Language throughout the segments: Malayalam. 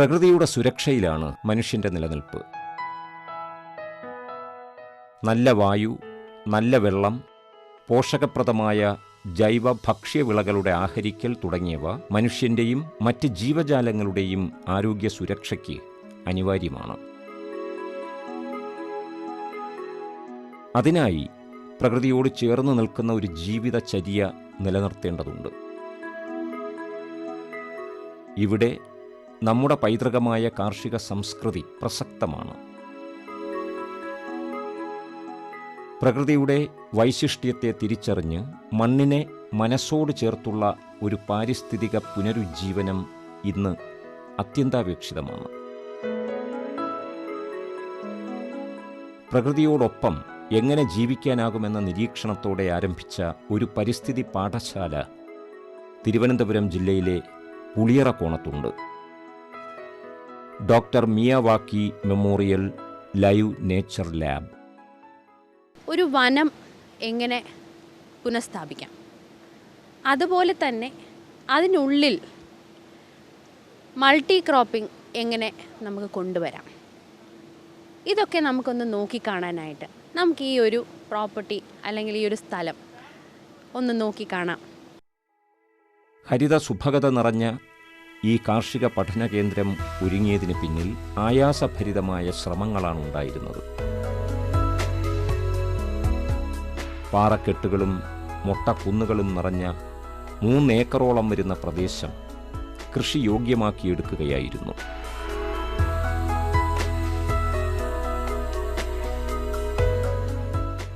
പ്രകൃതിയുടെ സുരക്ഷയിലാണ് മനുഷ്യന്റെ നിലനിൽപ്പ്. നല്ല വായു നല്ല വെള്ളം പോഷകപ്രദമായ ജൈവ ഭക്ഷ്യവിളകളുടെ ആഹരിക്കൽ തുടങ്ങിയവ മനുഷ്യന്റെയും മറ്റ് ജീവജാലങ്ങളുടെയും ആരോഗ്യ സുരക്ഷയ്ക്ക് അനിവാര്യമാണ്. അതിനായി പ്രകൃതിയോട് ചേർന്ന് നിൽക്കുന്ന ഒരു ജീവിതചര്യ നിലനിർത്തേണ്ടതുണ്ട്. ഇവിടെ നമ്മുടെ പൈതൃകമായ കാർഷിക സംസ്കൃതി പ്രസക്തമാണ്. പ്രകൃതിയുടെ വൈശിഷ്ട്യത്തെ തിരിച്ചറിഞ്ഞ് മണ്ണിനെ മനസ്സോട് ചേർത്തുള്ള ഒരു പാരിസ്ഥിതിക പുനരുജ്ജീവനം ഇന്ന് അത്യന്താപേക്ഷിതമാണ്. പ്രകൃതിയോടൊപ്പം എങ്ങനെ ജീവിക്കാനാകുമെന്ന നിരീക്ഷണത്തോടെ ആരംഭിച്ച ഒരു പരിസ്ഥിതി പാഠശാല തിരുവനന്തപുരം ജില്ലയിലെ പുളിയറക്കോണത്തുണ്ട് doctor Miyawaki memorial live nature lab. ഒരു വനം എങ്ങനെ പുനഃസ്ഥാപിക്കാം? അതുപോലെ തന്നെ അതിനുള്ളിൽ മൾട്ടി ക്രോപ്പിംഗ് എങ്ങനെ നമുക്ക് കൊണ്ടുവരാം? ഇതൊക്കെ നമുക്കൊന്ന് നോക്കിക്കാണാനായിട്ട് നമുക്ക് ഈ ഒരു പ്രോപ്പർട്ടി അല്ലെങ്കിൽ ഈ ഒരു സ്ഥലം ഒന്ന് നോക്കിക്കാണാം. ഹരിത സുഭഗത നിറഞ്ഞ ഈ കാർഷിക പഠന കേന്ദ്രം ഒരുങ്ങിയതിന് പിന്നിൽ ആയാസഭരിതമായ ശ്രമങ്ങളാണ് ഉണ്ടായിരുന്നത് പാറക്കെട്ടുകളും മൊട്ടക്കുന്നുകളും നിറഞ്ഞ മൂന്നേക്കറോളം വരുന്ന പ്രദേശം കൃഷി യോഗ്യമാക്കിയെടുക്കുകയായിരുന്നു.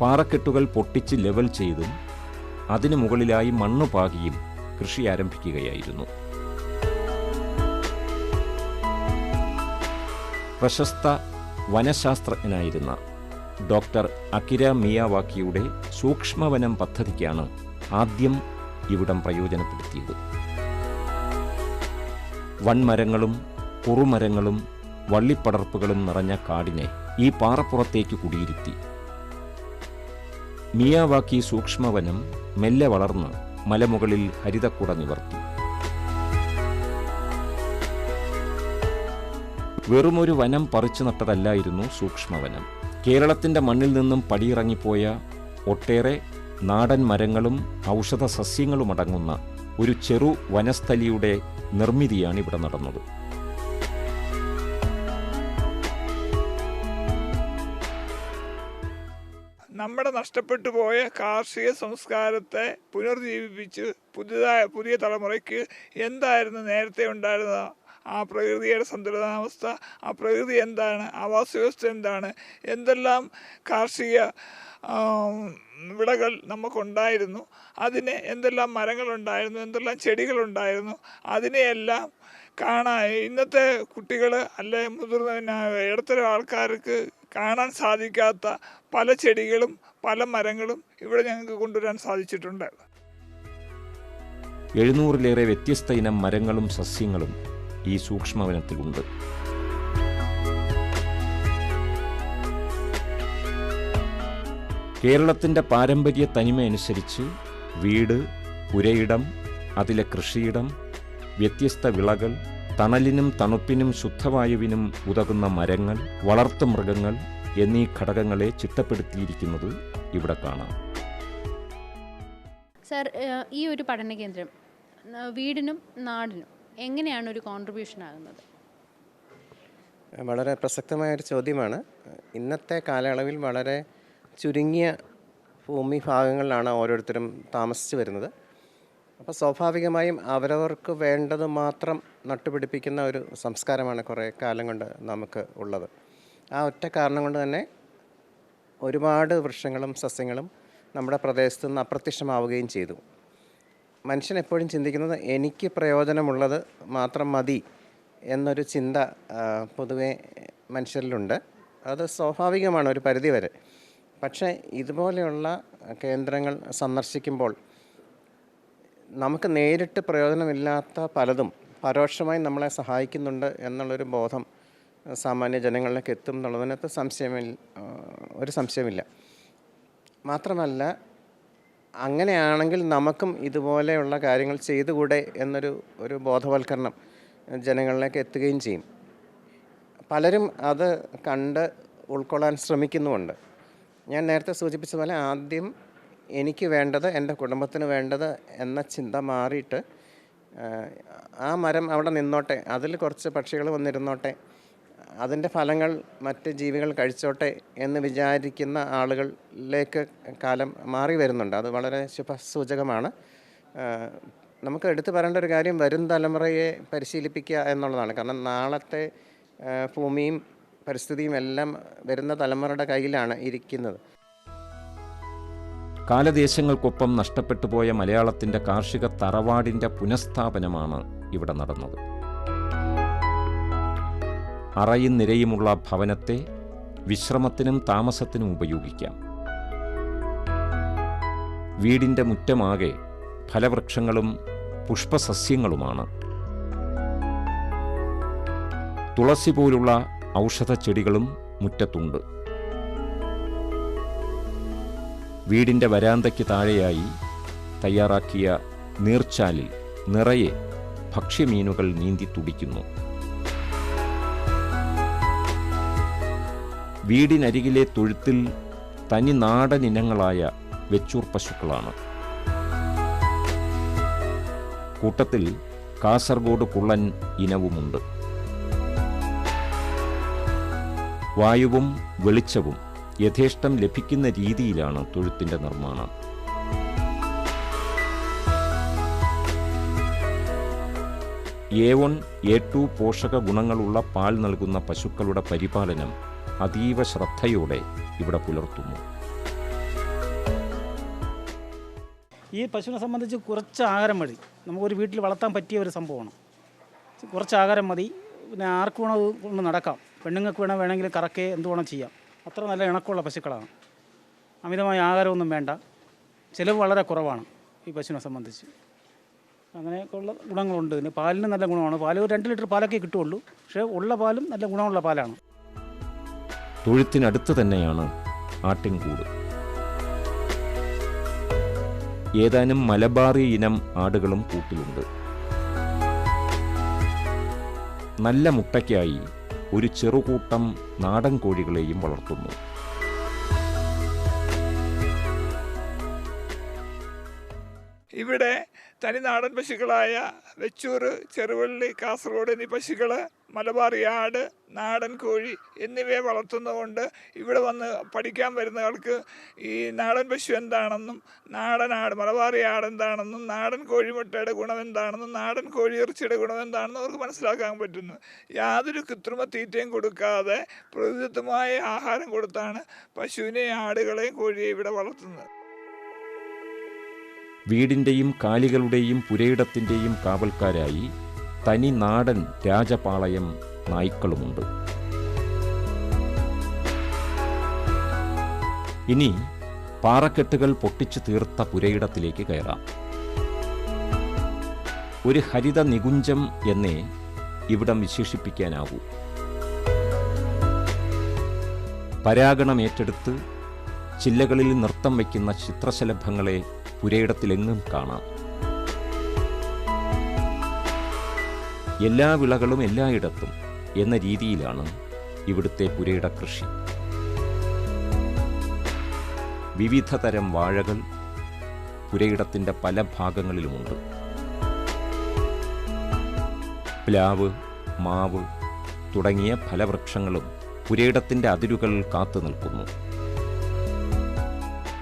പാറക്കെട്ടുകൾ പൊട്ടിച്ച് ലെവൽ ചെയ്തും അതിനു മുകളിലായി മണ്ണ് പാകിയും കൃഷി ആരംഭിക്കുകയായിരുന്നു. പ്രശസ്ത വനശാസ്ത്രജ്ഞനായിരുന്ന ഡോക്ടർ അകിര മിയാവാക്കിയുടെ സൂക്ഷ്മവനം പദ്ധതിക്കാണ് ആദ്യം ഇവിടം പ്രയോജനപ്പെടുത്തിയത്. വൺമരങ്ങളും കുറുമരങ്ങളും വള്ളിപ്പടർപ്പുകളും നിറഞ്ഞ കാടിനെ ഈ പാറപ്പുറത്തേക്ക് കുടിയിരുത്തി. മിയാവാക്കി സൂക്ഷ്മവനം മെല്ലെ വളർന്ന് മലമുകളിൽ ഹരിതക്കുട നിവർത്തി. വെറുമൊരു വനം പറിച്ചു നട്ടതല്ലായിരുന്നു സൂക്ഷ്മവനം. കേരളത്തിന്റെ മണ്ണിൽ നിന്നും പടിയിറങ്ങിപ്പോയ ഒട്ടേറെ നാടൻ മരങ്ങളും ഔഷധ സസ്യങ്ങളും അടങ്ങുന്ന ഒരു ചെറു വനസ്ഥലിയുടെ നിർമ്മിതിയാണ് ഇവിടെ നടന്നത്. നമ്മുടെ നഷ്ടപ്പെട്ടു പോയ കാർഷിക സംസ്കാരത്തെ പുനർജീവിപ്പിച്ച് പുതിയതായ പുതിയ തലമുറയ്ക്ക് എന്തായിരുന്നു നേരത്തെ ഉണ്ടായിരുന്ന ആ പ്രകൃതിയുടെ സന്തുലിതാവസ്ഥ ആ പ്രകൃതി എന്താണ് ആവാസ വ്യവസ്ഥ എന്താണ് എന്തെല്ലാം കാർഷിക വിളകൾ നമുക്കുണ്ടായിരുന്നു അതിന് എന്തെല്ലാം മരങ്ങളുണ്ടായിരുന്നു എന്തെല്ലാം ചെടികളുണ്ടായിരുന്നു അതിനെയെല്ലാം കാണാൻ ഇന്നത്തെ കുട്ടികൾ അല്ലെ മുതിർന്ന ഇടത്തരം ആൾക്കാർക്ക് കാണാൻ സാധിക്കാത്ത പല ചെടികളും പല മരങ്ങളും ഇവിടെ ഞങ്ങൾക്ക് കൊണ്ടുവരാൻ സാധിച്ചിട്ടുണ്ട്. എഴുന്നൂറിലേറെ വ്യത്യസ്ത ഇനം മരങ്ങളും സസ്യങ്ങളും ഈ സൂക്ഷ്മവനത്തിലുണ്ട് കേരളത്തിന്റെ പാരമ്പര്യ തനിമയനുസരിച്ച് വീട് പുരയിടം അതിലെ കൃഷിയിടം വ്യത്യസ്ത വിളകൾ തണലിനും തണുപ്പിനും ശുദ്ധവായുവിനും ഉതകുന്ന മരങ്ങൾ വളർത്തു മൃഗങ്ങൾ എന്നീ ഘടകങ്ങളെ ചിട്ടപ്പെടുത്തിയിരിക്കുന്നത് ഇവിടെ കാണാം. സർ ഈ ഒരു പഠന കേന്ദ്രം വീടിനും നാടിനും എങ്ങനെയാണ് ഒരു കോൺട്രിബ്യൂഷൻ ആകുന്നത്? വളരെ പ്രസക്തമായ ഒരു ചോദ്യമാണ്. ഇന്നത്തെ കാലയളവിൽ വളരെ ചുരുങ്ങിയ ഭൂമി ഭാഗങ്ങളിലാണ് ഓരോരുത്തരും താമസിച്ചു വരുന്നത്. അപ്പോൾ സ്വാഭാവികമായും അവരവർക്ക് വേണ്ടത് മാത്രം നട്ടുപിടിപ്പിക്കുന്ന ഒരു സംസ്കാരമാണ് കുറേ കാലം കൊണ്ട് നമുക്ക് ഉള്ളത്. ആ ഒറ്റ കാരണം കൊണ്ട് തന്നെ ഒരുപാട് വൃക്ഷങ്ങളും സസ്യങ്ങളും നമ്മുടെ പ്രദേശത്ത് നിന്ന് അപ്രത്യക്ഷമാവുകയും ചെയ്തു. മനുഷ്യൻ എപ്പോഴും ചിന്തിക്കുന്നത് എനിക്ക് പ്രയോജനമുള്ളത് മാത്രം മതി എന്നൊരു ചിന്ത പൊതുവേ മനുഷ്യരിലുണ്ട്. അത് സ്വാഭാവികമാണ് ഒരു പരിധി വരെ പക്ഷേ ഇതുപോലെയുള്ള കേന്ദ്രങ്ങൾ സന്ദർശിക്കുമ്പോൾ നമുക്ക് നേരിട്ട് പ്രയോജനമില്ലാത്ത പലതും പരോക്ഷമായി നമ്മളെ സഹായിക്കുന്നുണ്ട് എന്നുള്ളൊരു ബോധം സാമാന്യ ജനങ്ങളിലേക്ക് എത്തും എന്നുള്ളതിനകത്ത് സംശയമില്ല ഒരു സംശയമില്ല. മാത്രമല്ല അങ്ങനെയാണെങ്കിൽ നമുക്കും ഇതുപോലെയുള്ള കാര്യങ്ങൾ ചെയ്തുകൂടെ എന്നൊരു ഒരു ബോധവൽക്കരണം ജനങ്ങളിലേക്ക് എത്തുകയും ചെയ്യും. പലരും അത് കണ്ട് ഉൾക്കൊള്ളാൻ ശ്രമിക്കുന്നുമുണ്ട്. ഞാൻ നേരത്തെ സൂചിപ്പിച്ച പോലെ ആദ്യം എനിക്ക് വേണ്ടത് എന്റെ കുടുംബത്തിന് വേണ്ടത് എന്ന ചിന്ത മാറിയിട്ട് ആ, മരം അവിടെ നിന്നോട്ടെ അതിൽ കുറച്ച് പക്ഷികൾ വന്നിരുന്നോട്ടെ അതിന്റെ ഫലങ്ങൾ മറ്റ് ജീവികൾ കഴിച്ചോട്ടെ എന്ന് വിചാരിക്കുന്ന ആളുകളിലേക്ക് കാലം മാറി വരുന്നുണ്ട്. അത് വളരെ ശുഭസൂചകമാണ്. നമുക്ക് എടുത്തു പറയേണ്ട ഒരു കാര്യം വരും തലമുറയെ പരിശീലിപ്പിക്കുക എന്നുള്ളതാണ്. കാരണം നാളത്തെ ഭൂമിയും പരിസ്ഥിതിയും എല്ലാം വരുന്ന തലമുറയുടെ കയ്യിലാണ് ഇരിക്കുന്നത്. കാലദേശങ്ങൾക്കൊപ്പം നഷ്ടപ്പെട്ടു പോയ മലയാളത്തിന്റെ കാർഷിക തറവാടിന്റെ പുനഃസ്ഥാപനമാണ് ഇവിടെ നടന്നത്. അറയും നിരയുമുള്ള ഭവനത്തെ വിശ്രമത്തിനും താമസത്തിനും ഉപയോഗിക്കാം. വീടിന്റെ മുറ്റമാകെ ഫലവൃക്ഷങ്ങളും പുഷ്പസസ്യങ്ങളുമാണ്. തുളസി പോലുള്ള ഔഷധ ചെടികളും മുറ്റത്തുണ്ട്. വീടിന്റെ വരാന്തയ്ക്ക് താഴെയായി തയ്യാറാക്കിയ നീർച്ചാലിൽ നിറയെ ഭക്ഷ്യമീനുകൾ നീന്തി തുടിക്കുന്നു. വീടിനരികിലെ തൊഴുത്തിൽ തനി നാടൻ ഇനങ്ങളായ വെച്ചൂർ പശുക്കളാണ്. കൂട്ടത്തിൽ കാസർഗോഡ് കുള്ളൻ ഇനവുമുണ്ട്. വായുവും വെളിച്ചവും യഥേഷ്ടം ലഭിക്കുന്ന രീതിയിലാണ് തൊഴുത്തിന്റെ നിർമ്മാണം. എ വൺ എ ടു പോഷക ഗുണങ്ങളുള്ള പാൽ നൽകുന്ന പശുക്കളുടെ പരിപാലനം അതീവ ശ്രദ്ധയോടെ ഇവിടെ പുലർത്തുന്നു. ഈ പശുവിനെ സംബന്ധിച്ച് കുറച്ച് ആഹാരം മതി. നമുക്കൊരു വീട്ടിൽ വളർത്താൻ പറ്റിയ ഒരു സംഭവമാണ്. കുറച്ച് ആഹാരം മതി. പിന്നെ ആർക്ക് വേണോ കൊണ്ട് നടക്കാം. പെണ്ണുങ്ങൾക്ക് വേണം വേണമെങ്കിൽ കറക്കേ എന്ത് വേണം ചെയ്യാം. അത്ര നല്ല ഇണക്കമുള്ള പശുക്കളാണ്. അമിതമായ ആഹാരമൊന്നും വേണ്ട. ചിലവ് വളരെ കുറവാണ് ഈ പശുവിനെ സംബന്ധിച്ച്. അങ്ങനെയൊക്കെയുള്ള ഗുണങ്ങളുണ്ട്. ഇതിന് പാലിന് നല്ല ഗുണമാണ്. പാൽ ഒരു രണ്ട് ലിറ്റർ പാലൊക്കെ കിട്ടുള്ളൂ പക്ഷേ ഉള്ള പാലും നല്ല ഗുണമുള്ള പാലാണ്. തൊഴുത്തിനടുത്ത് തന്നെയാണ് ആട്ടിൻകൂട് ഏതാനും മലബാറി ഇനം ആടുകളും കൂട്ടിലുണ്ട്. നല്ല മുട്ടയ്ക്കായി ഒരു ചെറുകൂട്ടം നാടൻ കോഴികളെയും വളർത്തുന്നു. ഇവിടെ തനിനാടൻ പശുക്കളായ വെച്ചൂർ ചെറുവള്ളി കാസർഗോഡ് എന്നീ പശുക്കൾ മലബാറി ആട് നാടൻ കോഴി എന്നിവയെ വളർത്തുന്നതുകൊണ്ട് ഇവിടെ വന്ന് പഠിക്കാൻ വരുന്നവർക്ക് ഈ നാടൻ പശു എന്താണെന്നും നാടൻ ആട് മലബാറി ആട് എന്താണെന്നും നാടൻ കോഴിമുട്ടയുടെ ഗുണം എന്താണെന്നും നാടൻ കോഴി ഇറച്ചിയുടെ ഗുണം എന്താണെന്നും അവർക്ക് മനസ്സിലാക്കാൻ പറ്റുന്നു. യാതൊരു കൃത്രിമ തീറ്റയും കൊടുക്കാതെ പ്രകൃതിദത്തമായ ആഹാരം കൊടുത്താണ് പശുവിനെയും ആടുകളെയും കോഴിയെയും ഇവിടെ വളർത്തുന്നത്. വീടിന്റെയും കാലികളുടെയും പുരയിടത്തിന്റെയും കാവൽക്കാരായി തനി നാടൻ രാജപാളയം നായ്ക്കളുമുണ്ട്. ഇനി പാറക്കെട്ടുകൾ പൊട്ടിച്ചു തീർത്ത പുരയിടത്തിലേക്ക് കയറാം. ഒരു ഹരിത നികുഞ്ചം എന്നേ ഇവിടം വിശേഷിപ്പിക്കാനാവൂ. പരാഗണം ഏറ്റെടുത്ത് ചില്ലകളിൽ നൃത്തം വയ്ക്കുന്ന ചിത്രശലഭങ്ങളെ പുരയിടത്തിലെങ്ങും കാണാം. എല്ലാ വിളകളും എല്ലായിടത്തും. എന്ന രീതിയിലാണ് ഇവിടുത്തെ പുരയിട കൃഷി. വിവിധ തരം വാഴകൾ പുരയിടത്തിന്റെ പല ഭാഗങ്ങളിലുമുണ്ട്. പ്ലാവ് മാവ് തുടങ്ങിയ ഫലവൃക്ഷങ്ങളും പുരയിടത്തിന്റെ അതിരുകൾ കാത്തു നിൽക്കുന്നു.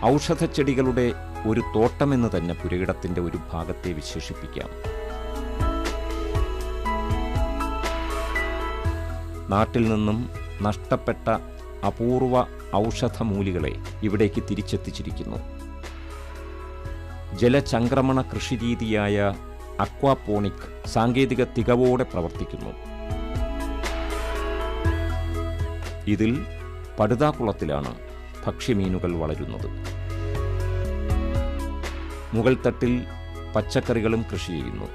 ഔഷധച്ചെടികളുടെ ഒരു തോട്ടമെന്ന് തന്നെ പുരയിടത്തിന്റെ ഒരു ഭാഗത്തെ വിശേഷിപ്പിക്കാം. നാട്ടിൽ നിന്നും നഷ്ടപ്പെട്ട അപൂർവ ഔഷധമൂലികളെ ഇവിടേക്ക് തിരിച്ചെത്തിച്ചിരിക്കുന്നു. ജലചംക്രമണ കൃഷിരീതിയായ അക്വാപോണിക് സാങ്കേതിക തികവോടെ പ്രവർത്തിക്കുന്നു. ഇതിൽ പടുതാക്കുളത്തിലാണ് ഭക്ഷ്യമീനുകൾ വളരുന്നത്. മുകൾത്തട്ടിൽ പച്ചക്കറികളും കൃഷി ചെയ്യുന്നു.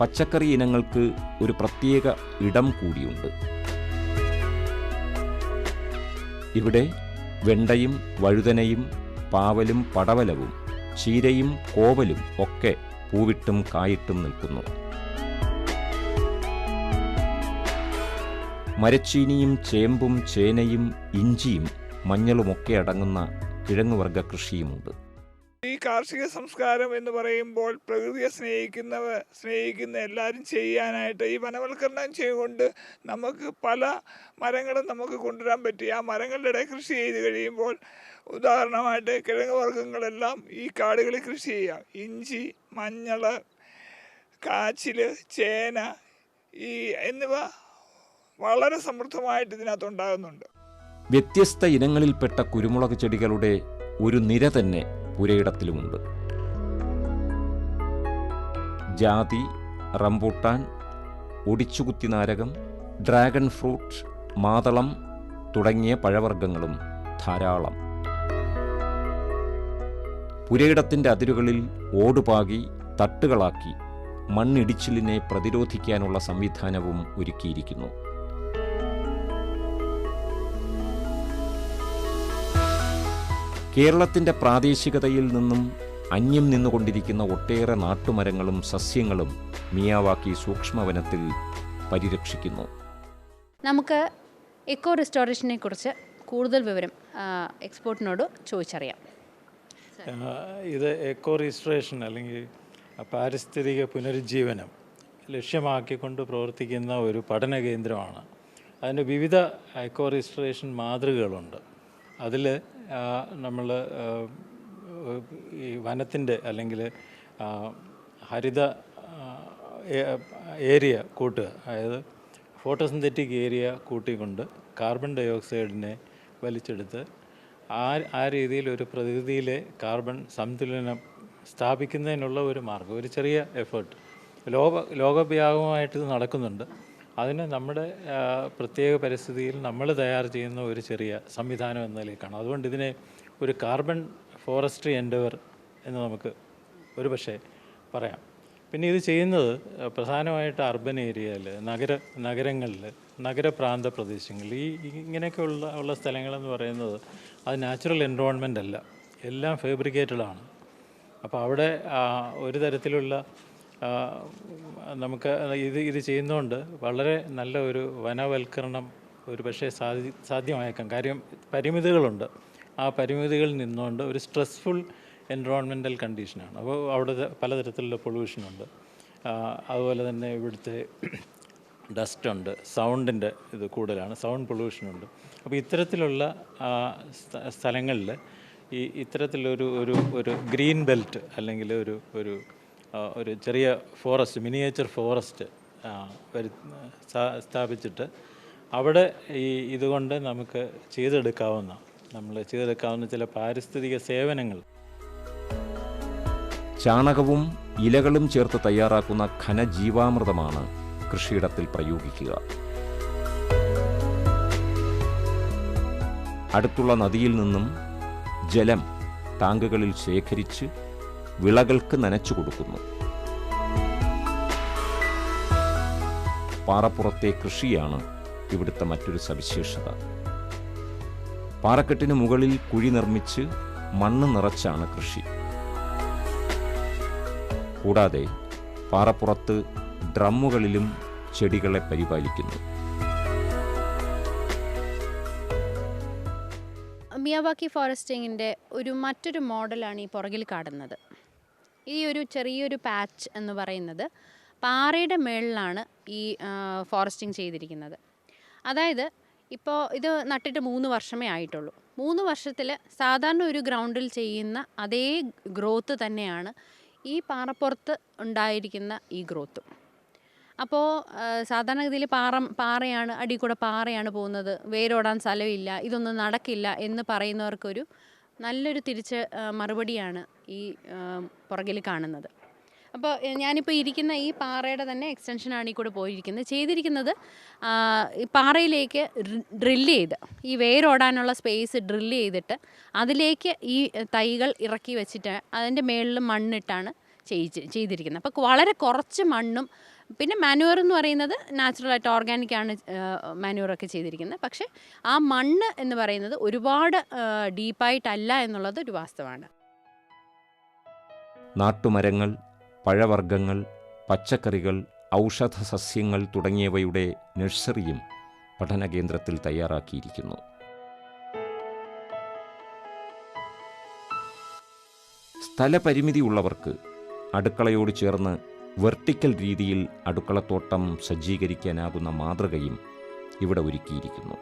പച്ചക്കറി ഇനങ്ങൾക്ക് ഒരു പ്രത്യേക ഇടം കൂടിയുണ്ട്. ഇവിടെ വെണ്ടയും വഴുതനയും പാവലും പടവലവും ചീരയും കോവലും ഒക്കെ പൂവിട്ടും കായിട്ടും നിൽക്കുന്നു. മരച്ചീനിയും ചേമ്പും ചേനയും ഇഞ്ചിയും മഞ്ഞളുമൊക്കെ അടങ്ങുന്ന കിഴങ്ങുവർഗ കൃഷിയുമുണ്ട്. ഈ കാർഷിക സംസ്കാരം എന്ന് പറയുമ്പോൾ പ്രകൃതിയെ സ്നേഹിക്കുന്നവ സ്നേഹിക്കുന്ന എല്ലാവരും ചെയ്യാനായിട്ട് ഈ വനവൽക്കരണം ചെയ്തുകൊണ്ട് നമുക്ക് പല മരങ്ങളും നമുക്ക് കൊണ്ടുവരാൻ പറ്റി. ആ മരങ്ങളുടെ ഇടയിൽ കൃഷി ചെയ്ത് കഴിയുമ്പോൾ ഉദാഹരണമായിട്ട് കിഴങ്ങ് വർഗങ്ങളെല്ലാം ഈ കാടുകളിൽ കൃഷി ചെയ്യാം. ഇഞ്ചി മഞ്ഞൾ കാച്ചിൽ ചേന ഈ എന്നിവ വളരെ സമൃദ്ധമായിട്ട് ഇതിനകത്ത് ഉണ്ടാകുന്നുണ്ട്. വ്യത്യസ്ത ഇനങ്ങളിൽപ്പെട്ട കുരുമുളക് ചെടികളുടെ ഒരു നിര തന്നെ പുരയിടത്തിലുമുണ്ട്. ജാതി റംബൂട്ടാൻ ഒടിച്ചുകുത്തി നാരകം ഡ്രാഗൺ ഫ്രൂട്ട് മാതളം തുടങ്ങിയ പഴവർഗങ്ങളും ധാരാളം. പുരയിടത്തിന്റെ അതിരുകളിൽ ഓടുപാകി തട്ടുകളാക്കി മണ്ണിടിച്ചിലിനെ പ്രതിരോധിക്കാനുള്ള സംവിധാനവും ഒരുക്കിയിരിക്കുന്നു. കേരളത്തിന്റെ പ്രാദേശികതയിൽ നിന്നും അന്യം നിന്നുകൊണ്ടിരിക്കുന്ന ഒട്ടേറെ നാട്ടുമരങ്ങളും സസ്യങ്ങളും മിയാവാക്കി സൂക്ഷ്മവനത്തിൽ പരിരക്ഷിക്കുന്നു. നമുക്ക് എക്കോ റെസ്റ്റോറേഷനെ കുറിച്ച് കൂടുതൽ വിവരം എക്സ്പോർട്ടിനോട് ചോദിച്ചറിയാം. ഇത് എക്കോ റിസ്റ്റോറേഷൻ അല്ലെങ്കിൽ പാരിസ്ഥിതിക പുനരുജ്ജീവനം ലക്ഷ്യമാക്കിക്കൊണ്ട് പ്രവർത്തിക്കുന്ന ഒരു പഠന കേന്ദ്രമാണ്. അതിന് വിവിധ എക്കോ റിസ്റ്റോറേഷൻ മാതൃകകളുണ്ട്. അതിൽ നമ്മൾ ഈ വനത്തിന്റെ അല്ലെങ്കിൽ ഹരിത ഏരിയ കൂട്ടുക അതായത് ഫോട്ടോസിന്തറ്റിക് ഏരിയ കൂട്ടിക്കൊണ്ട് കാർബൺ ഡൈ ഓക്സൈഡിനെ വലിച്ചെടുത്ത് ആ ആ രീതിയിൽ ഒരു പ്രകൃതിയിലെ കാർബൺ സന്തുലനം സ്ഥാപിക്കുന്നതിനുള്ള ഒരു മാർഗം ഒരു ചെറിയ എഫേർട്ട്. ലോക ലോകവ്യാപകമായിട്ട് ഇത് നടക്കുന്നുണ്ട്. അതിന് നമ്മുടെ പ്രത്യേക പരിസ്ഥിതിയിൽ നമ്മൾ തയ്യാർ ചെയ്യുന്ന ഒരു ചെറിയ സംവിധാനം എന്ന നിലയിലേക്കാണ്. അതുകൊണ്ട് ഇതിനെ ഒരു കാർബൺ ഫോറസ്ട്രി എൻഡവർ എന്ന് നമുക്ക് ഒരു പക്ഷേ പറയാം. പിന്നെ ഇത് ചെയ്യുന്നത് പ്രധാനമായിട്ട് അർബൻ ഏരിയയിൽ നഗര നഗരങ്ങളിൽ നഗരപ്രാന്ത പ്രദേശങ്ങളിൽ. ഈ ഇങ്ങനെയൊക്കെയുള്ള ഉള്ള സ്ഥലങ്ങളെന്ന് പറയുന്നത് അത് നാച്ചുറൽ എൻവോൺമെന്റ് അല്ല. എല്ലാം ഫേബ്രിക്കേറ്റഡാണ്. അപ്പോൾ അവിടെ ഒരു തരത്തിലുള്ള നമുക്ക് ഇത് ഇത് ചെയ്യുന്നതുകൊണ്ട് വളരെ നല്ല ഒരു വനവൽക്കരണം ഒരു പക്ഷേ സാധി സാധ്യമായേക്കാം. കാര്യം പരിമിതികളുണ്ട്. ആ പരിമിതികളിൽ നിന്നുകൊണ്ട് ഒരു സ്ട്രെസ്ഫുൾ എൻവയോൺമെന്റൽ കണ്ടീഷനാണ്. അപ്പോൾ അവിടെ പലതരത്തിലുള്ള പൊള്യൂഷനുണ്ട്. അതുപോലെ തന്നെ ഇവിടുത്തെ ഡസ്റ്റ് ഉണ്ട് സൗണ്ടിന്റെ ഇത് കൂടുതലാണ്. സൗണ്ട് പൊള്യൂഷനുണ്ട്. അപ്പോൾ ഇത്തരത്തിലുള്ള സ്ഥലങ്ങളിൽ ഈ ഇത്തരത്തിലൊരു ഒരു ഒരു ഗ്രീൻ ബെൽറ്റ് അല്ലെങ്കിൽ ഒരു ഒരു ഒരു ചെറിയ ഫോറസ്റ്റ് മിനിയേച്ചർ ഫോറസ്റ്റ് വരു സ്ഥാപിച്ചിട്ട് അവിടെ ഈ ഇതുകൊണ്ട് നമുക്ക് ചെയ്തെടുക്കാവുന്ന നമ്മൾ ചെയ്തെടുക്കാവുന്ന ചില പാരിസ്ഥിതിക സേവനങ്ങൾ. ചാണകവും ഇലകളും ചേർത്ത് തയ്യാറാക്കുന്ന ഘനജീവാമൃതമാണ് കൃഷിയിടത്തിൽ പ്രയോഗിക്കുക. അടുത്തുള്ള നദിയിൽ നിന്നും ജലം ടാങ്കുകളിൽ ശേഖരിച്ച് വിളകൾക്ക് നനച്ചു കൊടുക്കുന്നു. പാറപ്പുറത്തെ കൃഷിയാണ് ഇവിടുത്തെ മറ്റൊരു സവിശേഷത. പാറക്കെട്ടിന് മുകളിൽ കുഴി നിർമ്മിച്ച് മണ്ണ് നിറച്ചാണ് കൃഷി. കൂടാതെ പാറപ്പുറത്ത് ഡ്രമ്മുകളിലും ചെടികളെ പരിപാലിക്കുന്നു. മിയാവാക്കി ഫോറസ്റ്റിങ്ങിന്റെ ഒരു മറ്റൊരു മോഡലാണ് ഈ പുറകിൽ കാണുന്നത്. ഈ ഒരു ചെറിയൊരു പാച്ച് എന്ന് പറയുന്നത് പാറയുടെ മേളിലാണ് ഈ ഫോറസ്റ്റിംഗ് ചെയ്തിരിക്കുന്നത്. അതായത് ഇപ്പോൾ ഇത് നട്ടിട്ട് മൂന്ന് വർഷമേ ആയിട്ടുള്ളൂ. മൂന്ന് വർഷത്തിൽ സാധാരണ ഒരു ഗ്രൗണ്ടിൽ ചെയ്യുന്ന അതേ ഗ്രോത്ത് തന്നെയാണ് ഈ പാറപ്പുറത്ത് ഉണ്ടായിരിക്കുന്ന ഈ ഗ്രോത്തും. അപ്പോൾ സാധാരണഗതിയിൽ പാറ പാറയാണ് അടി കൂടെ പാറയാണ് പോകുന്നത്. വേരോടാൻ സ്ഥലമില്ല ഇതൊന്നും നടക്കില്ല എന്ന് പറയുന്നവർക്കൊരു നല്ലൊരു തിരിച്ച് മറുപടിയാണ് ഈ പുറകിൽ കാണുന്നത്. അപ്പോൾ ഞാനിപ്പോൾ ഇരിക്കുന്ന ഈ പാറയുടെ തന്നെ എക്സ്റ്റൻഷനാണ് ഈ കൂടെ പോയിരിക്കുന്നത്. ചെയ്തിരിക്കുന്നത് ഈ പാറയിലേക്ക് ഡ്രില്ല് ചെയ്ത് ഈ വേരോടാനുള്ള സ്പേസ് ഡ്രില്ല് ചെയ്തിട്ട് അതിലേക്ക് ഈ തൈകൾ ഇറക്കി വെച്ചിട്ട് അതിന്റെ മേളിൽ മണ്ണിട്ടാണ് ചെയ്യിച്ച് ചെയ്തിരിക്കുന്നത്. അപ്പോൾ വളരെ കുറച്ച് മണ്ണും പിന്നെ മാനുവർ എന്ന് പറയുന്നത് നാച്ചുറലായിട്ട് ഓർഗാനിക്കാണ് മാനുവറൊക്കെ ചെയ്തിരിക്കുന്നത്. പക്ഷേ ആ മണ്ണ് എന്ന് പറയുന്നത് ഒരുപാട് ഡീപ്പായിട്ടല്ല എന്നുള്ളത് ഒരു വാസ്തവമാണ്. നാട്ടുമരങ്ങൾ പഴവർഗങ്ങൾ പച്ചക്കറികൾ ഔഷധ സസ്യങ്ങൾ തുടങ്ങിയവയുടെ നഴ്സറിയും പഠന കേന്ദ്രത്തിൽ തയ്യാറാക്കിയിരിക്കുന്നു. സ്ഥലപരിമിതി ഉള്ളവർക്ക് അടുക്കളയോട് ചേർന്ന് വെർട്ടിക്കൽ രീതിയിൽ അടുക്കളത്തോട്ടം സജ്ജീകരിക്കാനാകുന്ന മാതൃകയും ഇവിടെ ഒരുക്കിയിരിക്കുന്നു.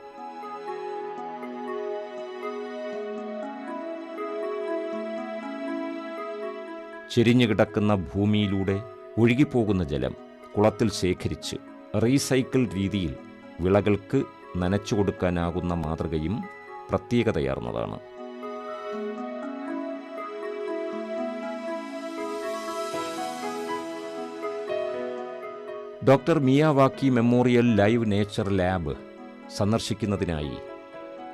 ചെരിഞ്ഞു കിടക്കുന്ന ഭൂമിയിലൂടെ ഒഴുകിപ്പോകുന്ന ജലം കുളത്തിൽ ശേഖരിച്ച് റീസൈക്കിൾ രീതിയിൽ വിളകൾക്ക് നനച്ചു കൊടുക്കാനാകുന്ന മാതൃകയും പ്രത്യേകതയാർന്നതാണ് doctor Miyawaki memorial live nature lab സന്ദർശിക്കുന്നതിനായി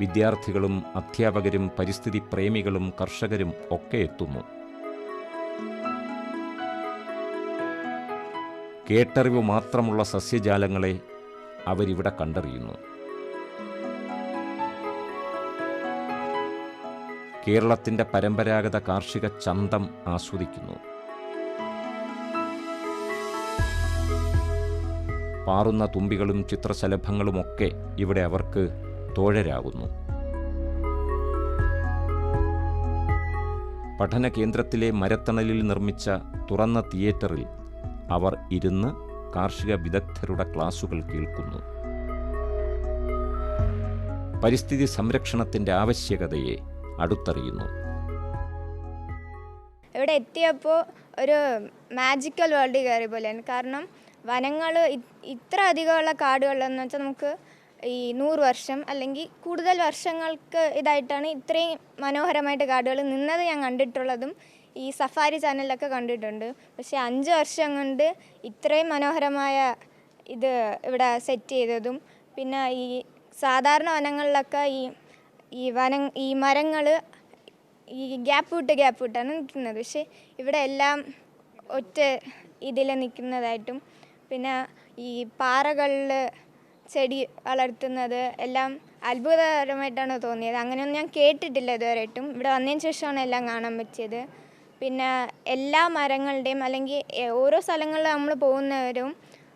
വിദ്യാർത്ഥികളും അധ്യാപകരും പരിസ്ഥിതി പ്രേമികളും കർഷകരും ഒക്കെ എത്തുന്നു. കേട്ടറിവ് മാത്രമുള്ള സസ്യജാലങ്ങളെ അവരിവിടെ കണ്ടറിയുന്നു. കേരളത്തിന്റെ പരമ്പരാഗത കാർഷിക ചന്തം ആസ്വദിക്കുന്നു. പാറുന്ന തുമ്പികളും ചിത്രശലഭങ്ങളുമൊക്കെ ഇവിടെ അവർക്ക് തോഴരാകുന്നു. പഠന കേന്ദ്രത്തിലെ മരത്തണലിൽ നിർമ്മിച്ച തുറന്ന തിയേറ്ററിൽ അവർ ഇരുന്ന് കാർഷിക വിദഗ്ധരുടെ ക്ലാസുകൾ കേൾക്കുന്നു. പരിസ്ഥിതി സംരക്ഷണത്തിന്റെ ആവശ്യകതയെ അടുത്തറിയുന്നു. ഇവിടെ എത്തിയപ്പോൾ ഒരു മാജിക്കൽ വേൾഡ് കയറി പോലെയാണ്. കാരണം വനങ്ങൾ ഇത്ര അധികമുള്ള കാടുകളെന്ന് വെച്ചാൽ നമുക്ക് ഈ നൂറ് വർഷം അല്ലെങ്കിൽ കൂടുതൽ വർഷങ്ങൾക്ക് ഇതായിട്ടാണ് ഇത്രയും മനോഹരമായിട്ട് കാടുകൾ നിന്നത് ഞാൻ കണ്ടിട്ടുള്ളതും ഈ സഫാരി ചാനലിലൊക്കെ കണ്ടിട്ടുണ്ട്. പക്ഷേ അഞ്ച് വർഷം കൊണ്ട് ഇത്രയും മനോഹരമായ ഇത് ഇവിടെ സെറ്റ് ചെയ്തതും പിന്നെ ഈ സാധാരണ വനങ്ങളിലൊക്കെ ഈ ഈ വന ഈ മരങ്ങൾ ഈ ഗ്യാപ്പ് വിട്ട് ഗ്യാപ്പ് വിട്ടാണ് നിൽക്കുന്നത്. പക്ഷേ ഇവിടെ എല്ലാം ഒറ്റ ഇതിൽ നിൽക്കുന്നതായിട്ടും പിന്നെ ഈ പാറകളിൽ ചെടി വളർത്തുന്നത് എല്ലാം അത്ഭുതകരമായിട്ടാണ് തോന്നിയത്. അങ്ങനെയൊന്നും ഞാൻ കേട്ടിട്ടില്ല ഇതുവരെയായിട്ടും. ഇവിടെ വന്നതിന് ശേഷമാണ് എല്ലാം കാണാൻ പറ്റിയത്. പിന്നെ എല്ലാ മരങ്ങളുടെയും അല്ലെങ്കിൽ ഓരോ സ്ഥലങ്ങളിൽ നമ്മൾ പോകുന്നവരും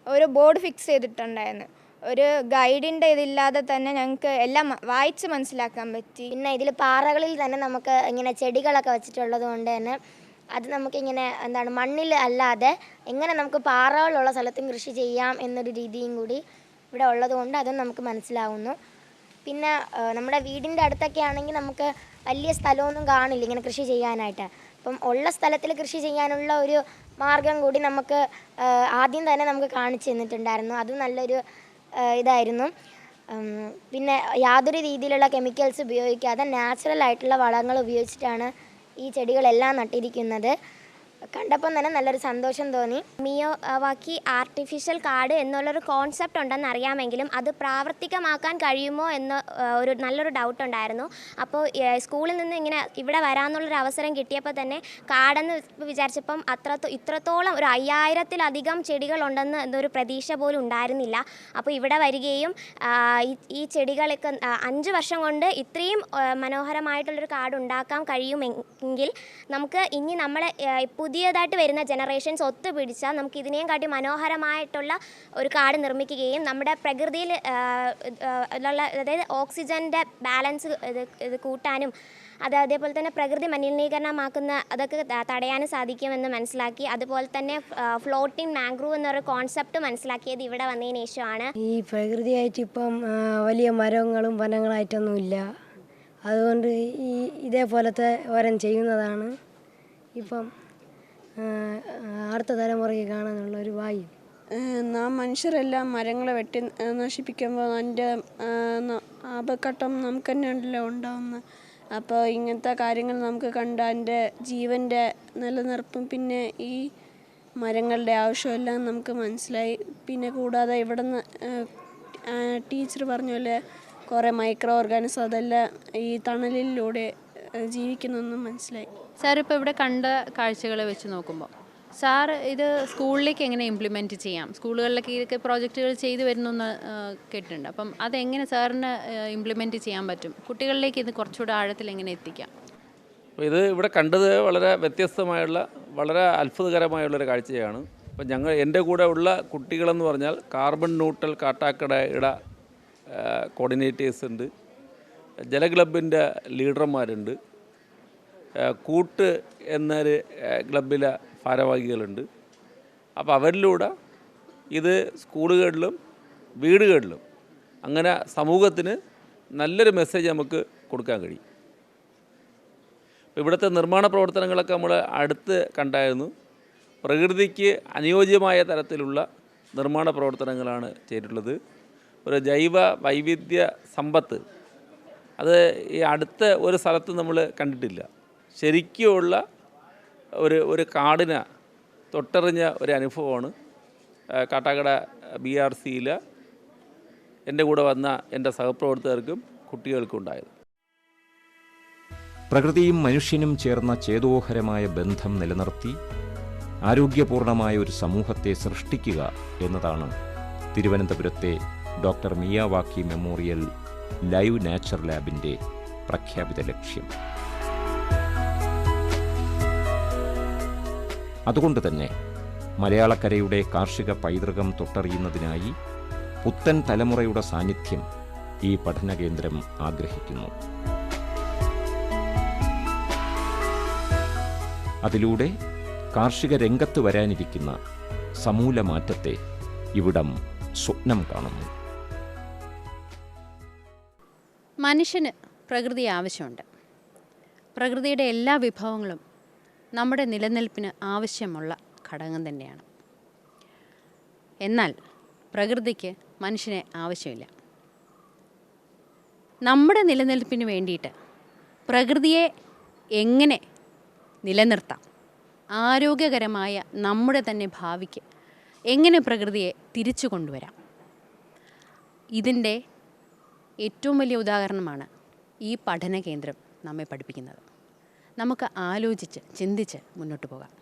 ഓരോ ബോർഡ് ഫിക്സ് ചെയ്തിട്ടുണ്ടായിരുന്നു. ഒരു ഗൈഡിന്റെ ഇതില്ലാതെ തന്നെ ഞങ്ങൾക്ക് എല്ലാം വായിച്ച് മനസ്സിലാക്കാൻ പറ്റി. പിന്നെ ഇതിൽ പാറകളിൽ തന്നെ നമുക്ക് ഇങ്ങനെ ചെടികളൊക്കെ വെച്ചിട്ടുള്ളത് കൊണ്ട് തന്നെ അത് നമുക്കിങ്ങനെ എന്താണ് മണ്ണിൽ അല്ലാതെ എങ്ങനെ നമുക്ക് പാറകളുള്ള സ്ഥലത്തും കൃഷി ചെയ്യാം എന്നൊരു രീതിയും കൂടി ഇവിടെ ഉള്ളതുകൊണ്ട് അതും നമുക്ക് മനസ്സിലാവുന്നു. പിന്നെ നമ്മുടെ വീടിന്റെ അടുത്തൊക്കെ ആണെങ്കിൽ നമുക്ക് വലിയ സ്ഥലമൊന്നും കാണില്ല ഇങ്ങനെ കൃഷി ചെയ്യാനായിട്ട്. അപ്പം ഉള്ള സ്ഥലത്തിൽ കൃഷി ചെയ്യാനുള്ള ഒരു മാർഗം കൂടി നമുക്ക് ആദ്യം തന്നെ നമുക്ക് കാണിച്ചു തന്നിട്ടുണ്ടായിരുന്നു. അത് നല്ലൊരു ഇതായിരുന്നു. പിന്നെ യാതൊരു രീതിയിലുള്ള കെമിക്കൽസ് ഉപയോഗിക്കാതെ നാച്ചുറൽ ആയിട്ടുള്ള വളങ്ങൾ ഉപയോഗിച്ചിട്ടാണ് ഈ ചെടികളെല്ലാം നട്ടിരിക്കുന്നത്. കണ്ടപ്പം തന്നെ നല്ലൊരു സന്തോഷം തോന്നി. മിയോ വാക്കി ആർട്ടിഫിഷ്യൽ കാർഡ് എന്നുള്ളൊരു കോൺസെപ്റ്റ് ഉണ്ടെന്ന് അറിയാമെങ്കിലും അത് പ്രാവർത്തികമാക്കാൻ കഴിയുമോ എന്ന് ഒരു നല്ലൊരു ഡൗട്ട് ഉണ്ടായിരുന്നു. അപ്പോൾ സ്കൂളിൽ നിന്ന് ഇങ്ങനെ ഇവിടെ വരാമെന്നുള്ളൊരു അവസരം കിട്ടിയപ്പോൾ തന്നെ കാടെന്ന് വിചാരിച്ചപ്പം അത്രത്തോ ഇത്രത്തോളം ഒരു അയ്യായിരത്തിലധികം ചെടികളുണ്ടെന്ന് എന്നൊരു പ്രതീക്ഷ പോലും ഉണ്ടായിരുന്നില്ല. അപ്പോൾ ഇവിടെ വരികയും ഈ- ചെടികളൊക്കെ അഞ്ച് വർഷം കൊണ്ട് ഇത്രയും മനോഹരമായിട്ടുള്ളൊരു കാർഡ് ഉണ്ടാക്കാൻ കഴിയുമെങ്കിൽ നമുക്ക് ഇനി നമ്മളെ ആ, പുതിയതായിട്ട് വരുന്ന ജനറേഷൻസ് ഒത്തുപിടിച്ചാൽ നമുക്ക് ഇതിനെയും കാട്ടി മനോഹരമായിട്ടുള്ള ഒരു കാട് നിർമ്മിക്കുകയും നമ്മുടെ പ്രകൃതിയിൽ ഉള്ള അതായത് ഓക്സിജന്റെ ബാലൻസ് ഇത് കൂട്ടാനും അത് അതേപോലെ തന്നെ പ്രകൃതി മലിനീകരണമാക്കുന്ന അതൊക്കെ തടയാനും സാധിക്കുമെന്ന് മനസ്സിലാക്കി. അതുപോലെ തന്നെ ഫ്ലോട്ടിംഗ് മാംഗ്രൂവ് എന്നൊരു കോൺസെപ്റ്റ് മനസ്സിലാക്കിയത് ഇവിടെ വന്നതിന് ശേഷമാണ്. ഈ പ്രകൃതിയായിട്ട് ഇപ്പം വലിയ മരങ്ങളും വനങ്ങളായിട്ടൊന്നുമില്ല. അതുകൊണ്ട് ഈ ഇതേപോലത്തെ ഓരം ചെയ്യുന്നതാണ് ഇപ്പം അടുത്ത തലമുറയ്ക്ക് കാണാനുള്ള ഒരു ഏഹ് നാം മനുഷ്യരെല്ലാം മരങ്ങളെ വെട്ടി നശിപ്പിക്കുമ്പോൾ അതിന്റെ അപകടം നമുക്ക് തന്നെയാണല്ലോ ഉണ്ടാവുന്നത്. അപ്പോൾ ഇങ്ങനത്തെ കാര്യങ്ങൾ നമുക്ക് കണ്ട് അതിന്റെ ജീവന്റെ നിലനിർപ്പും പിന്നെ ഈ മരങ്ങളുടെ ആവശ്യമെല്ലാം നമുക്ക് മനസ്സിലായി. പിന്നെ കൂടാതെ ഇവിടെ നിന്ന് ടീച്ചർ പറഞ്ഞ പോലെ കുറേ മൈക്രോ ഓർഗാനിസം അതെല്ലാം ഈ തണലിലൂടെ ഏഹ് ജീവിക്കുന്നെന്നും മനസ്സിലായി. സാർ ഇപ്പോൾ ഇവിടെ കണ്ട കാഴ്ചകളെ വെച്ച് നോക്കുമ്പോൾ സാർ ഇത് സ്കൂളിലേക്ക് എങ്ങനെ ഇംപ്ലിമെന്റ് ചെയ്യാം? സ്കൂളുകളിലൊക്കെ ഇതൊക്കെ പ്രോജക്റ്റുകൾ ചെയ്തു വരുന്നു എന്ന് ആ, കേട്ടിട്ടുണ്ട്. അപ്പം അതെങ്ങനെ സാറിന് ഇംപ്ലിമെന്റ് ചെയ്യാൻ പറ്റും? കുട്ടികളിലേക്ക് ഇത് കുറച്ചുകൂടെ ആഴത്തിൽ എങ്ങനെ എത്തിക്കാം? അപ്പോൾ ഇത് ഇവിടെ കണ്ടത് വളരെ വ്യത്യസ്തമായുള്ള വളരെ അത്ഭുതകരമായുള്ളൊരു കാഴ്ചയാണ്. അപ്പം ഞങ്ങൾ എന്റെ കൂടെ ഉള്ള കുട്ടികളെന്ന് പറഞ്ഞാൽ കാർബൺ ന്യൂട്രൽ കാട്ടാക്കടയുടെ കോർഡിനേറ്റേഴ്സ് ഉണ്ട്. ജലക്ലബിന്റെ ലീഡർമാരുണ്ട്. കൂട്ട് എന്നൊരു ക്ലബിലെ ഭാരവാഹികളുണ്ട്. അപ്പോൾ അവരിലൂടെ ഇത് സ്കൂളുകളിലും വീടുകളിലും അങ്ങനെ സമൂഹത്തിന് നല്ലൊരു മെസ്സേജ് നമുക്ക് കൊടുക്കാൻ കഴിയും. ഇവിടുത്തെ നിർമ്മാണ പ്രവർത്തനങ്ങളൊക്കെ നമ്മൾ അടുത്ത് കണ്ടായിരുന്നു. പ്രകൃതിക്ക് അനുയോജ്യമായ തരത്തിലുള്ള നിർമ്മാണ പ്രവർത്തനങ്ങളാണ് ചെയ്തിട്ടുള്ളത്. ഒരു ജൈവ വൈവിധ്യ സമ്പത്ത് അത് ഈ അടുത്ത ഒരു സ്ഥലത്ത് നമ്മൾ കണ്ടിട്ടില്ല. ശരിക്കുമുള്ള ഒരു ഒരു കാടിന് തൊട്ടറിഞ്ഞ ഒരു അനുഭവമാണ്. കാട്ടാക്കട ബി ആർ സിയിൽ എന്റെ കൂടെ വന്ന എന്റെ സഹപ്രവർത്തകർക്കും കുട്ടികൾക്കും ഉണ്ടായത്. പ്രകൃതിയും മനുഷ്യനും ചേർന്ന ചേതോഹരമായ ബന്ധം നിലനിർത്തി ആരോഗ്യപൂർണമായ ഒരു സമൂഹത്തെ സൃഷ്ടിക്കുക എന്നതാണ് തിരുവനന്തപുരത്തെ doctor Miyawaki memorial live nature ലാബിന്റെ പ്രഖ്യാപിത ലക്ഷ്യം. അതുകൊണ്ട് തന്നെ മലയാളക്കരയുടെ കാർഷിക പൈതൃകം തൊട്ടറിയുന്നതിനായി പുത്തൻ തലമുറയുടെ സാന്നിധ്യം ഈ പഠന കേന്ദ്രം ആഗ്രഹിക്കുന്നു. അതിലൂടെ കാർഷിക രംഗത്ത് വരാനിരിക്കുന്ന സമൂല മാറ്റത്തെ ഇവിടം സ്വപ്നം കാണുന്നു. മനുഷ്യന് പ്രകൃതി ആവശ്യമുണ്ട്. പ്രകൃതിയുടെ എല്ലാ വിഭവങ്ങളും നമ്മുടെ നിലനിൽപ്പിന് ആവശ്യമുള്ള ഘടകം തന്നെയാണ്. എന്നാൽ പ്രകൃതിക്ക് മനുഷ്യനെ ആവശ്യമില്ല. നമ്മുടെ നിലനിൽപ്പിന് വേണ്ടിയിട്ട് പ്രകൃതിയെ എങ്ങനെ നിലനിർത്താം? ആരോഗ്യകരമായ നമ്മുടെ തന്നെ ഭാവിക്ക് എങ്ങനെ പ്രകൃതിയെ തിരിച്ചു കൊണ്ടുവരാം? ഇതിന്റെ ഏറ്റവും വലിയ ഉദാഹരണമാണ് ഈ പഠന കേന്ദ്രം നമ്മെ പഠിപ്പിക്കുന്നത്. നമുക്ക് ആലോചിച്ച് ചിന്തിച്ച് മുന്നോട്ട് പോകാം.